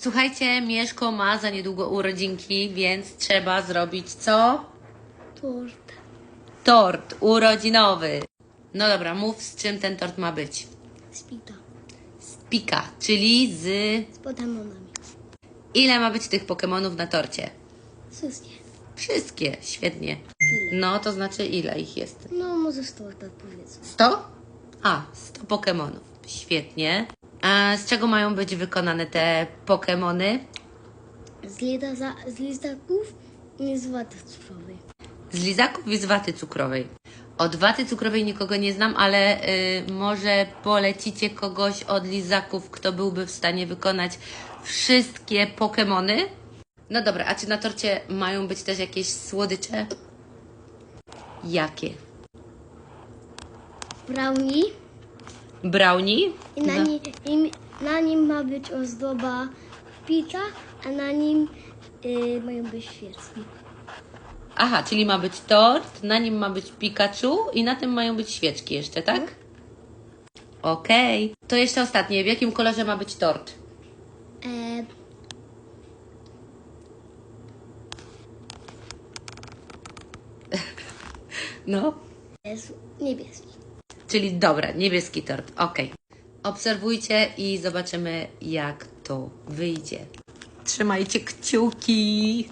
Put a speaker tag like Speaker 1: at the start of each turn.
Speaker 1: Słuchajcie, Mieszko ma za niedługo urodzinki, więc trzeba zrobić co?
Speaker 2: Tort.
Speaker 1: Tort urodzinowy. No dobra, mów z czym ten tort ma być.
Speaker 2: Spita.
Speaker 1: Z pika, czyli z...
Speaker 2: Z podemonami.
Speaker 1: Ile ma być tych Pokemonów na torcie?
Speaker 2: Wszystkie.
Speaker 1: Wszystkie, świetnie. No, to znaczy ile ich jest?
Speaker 2: No, może 100 tak powiedzmy.
Speaker 1: 100? A, 100 Pokemonów. Świetnie. A z czego mają być wykonane te Pokemony?
Speaker 2: Z, z listaków i z waty cyfrowej.
Speaker 1: Z lizaków i z waty cukrowej. Od waty cukrowej nikogo nie znam, ale y, może polecicie kogoś od lizaków, kto byłby w stanie wykonać wszystkie Pokemony? No dobra, a czy na torcie mają być też jakieś słodycze? Jakie?
Speaker 2: Brownie
Speaker 1: Brownie?
Speaker 2: i na,
Speaker 1: No.
Speaker 2: ni, na nim ma być ozdoba pizza, a na nim y, mają być świeczki.
Speaker 1: Aha, czyli ma być tort, na nim ma być Pikachu i na tym mają być świeczki jeszcze, tak? Okej. To jeszcze ostatnie. W jakim kolorze ma być tort?
Speaker 2: E,
Speaker 1: No.
Speaker 2: jest niebieski.
Speaker 1: Czyli dobra, niebieski tort. Okej. Obserwujcie i zobaczymy, jak to wyjdzie. Trzymajcie kciuki.